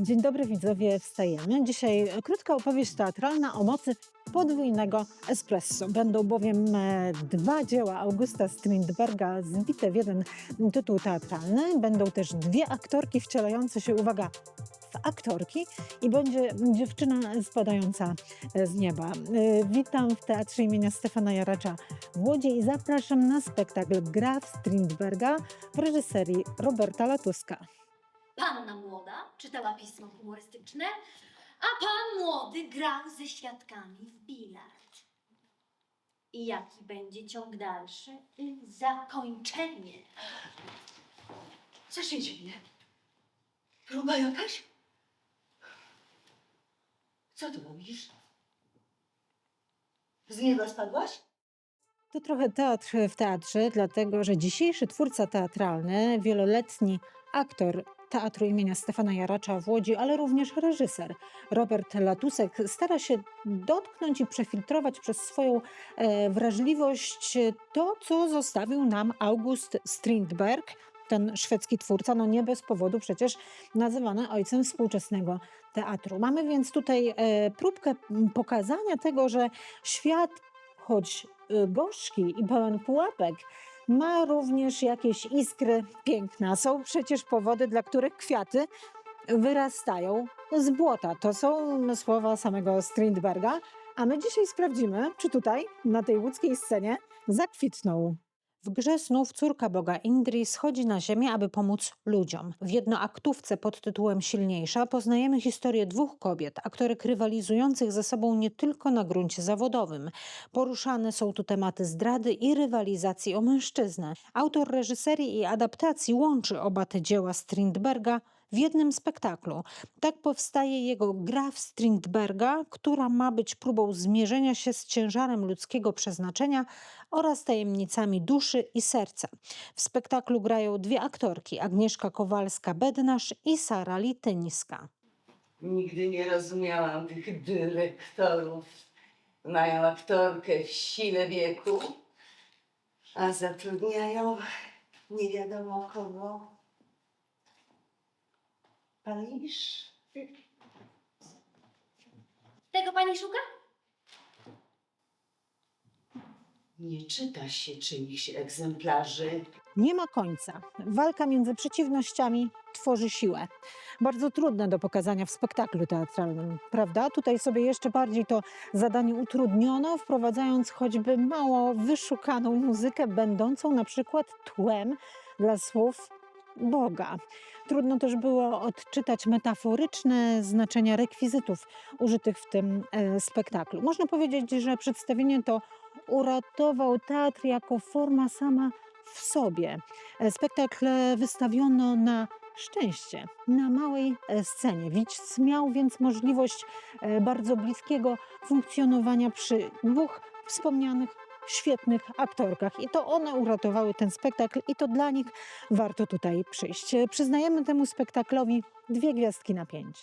Dzień dobry widzowie, wstajemy. Dzisiaj krótka opowieść teatralna o mocy podwójnego espresso. Będą bowiem e, dwa dzieła Augusta Strindberga zbite w jeden tytuł teatralny. Będą też dwie aktorki wcielające się, uwaga, w aktorki i będzie dziewczyna spadająca z nieba. E, Witam w Teatrze imienia Stefana Jaracza w Łodzi i zapraszam na spektakl Graf Strindberga w reżyserii Roberta Latuska. Panna młoda czytała pismo humorystyczne, a pan młody grał ze świadkami w bilard. I jaki będzie ciąg dalszy i zakończenie? Co się dzieje? Próba jakaś? Co tu robisz? Z nieba spadłaś? To trochę teatr w teatrze, dlatego że dzisiejszy twórca teatralny, wieloletni aktor Teatru imienia Stefana Jaracza w Łodzi, ale również reżyser Robert Latusek stara się dotknąć i przefiltrować przez swoją e, wrażliwość to, co zostawił nam August Strindberg, ten szwedzki twórca, no nie bez powodu przecież nazywany ojcem współczesnego teatru. Mamy więc tutaj e, próbkę pokazania tego, że świat, choć y, gorzki i pełen pułapek, ma również jakieś iskry piękna. Są przecież powody, dla których kwiaty wyrastają z błota. To są słowa samego Strindberga. A my dzisiaj sprawdzimy, czy tutaj, na tej łódzkiej scenie, zakwitną. W grze snów córka boga Indri schodzi na ziemię, aby pomóc ludziom. W jednoaktówce pod tytułem Silniejsza poznajemy historię dwóch kobiet, aktorek rywalizujących ze sobą nie tylko na gruncie zawodowym. Poruszane są tu tematy zdrady i rywalizacji o mężczyznę. Autor reżyserii i adaptacji łączy oba te dzieła Strindberga w jednym spektaklu. Tak powstaje jego gra w Strindberga, która ma być próbą zmierzenia się z ciężarem ludzkiego przeznaczenia oraz tajemnicami duszy i serca. W spektaklu grają dwie aktorki, Agnieszka Kowalska-Bednarz i Sara Lityńska. Nigdy nie rozumiałam tych dyrektorów. Mają aktorkę w sile wieku, a zatrudniają nie wiadomo kogo. Palisz? Tego pani szuka? Nie czyta się czyichś egzemplarzy. Nie ma końca. Walka między przeciwnościami tworzy siłę. Bardzo trudne do pokazania w spektaklu teatralnym, prawda? Tutaj sobie jeszcze bardziej to zadanie utrudniono, wprowadzając choćby mało wyszukaną muzykę, będącą na przykład tłem dla słów Boga. Trudno też było odczytać metaforyczne znaczenia rekwizytów użytych w tym e, spektaklu. Można powiedzieć, że przedstawienie to uratował teatr jako forma sama w sobie. E, Spektakl wystawiono na szczęście, na małej e, scenie. Widz miał więc możliwość bardzo bliskiego funkcjonowania przy dwóch wspomnianych świetnych aktorkach. I to one uratowały ten spektakl i to dla nich warto tutaj przyjść. Przyznajemy temu spektaklowi dwie gwiazdki na pięć.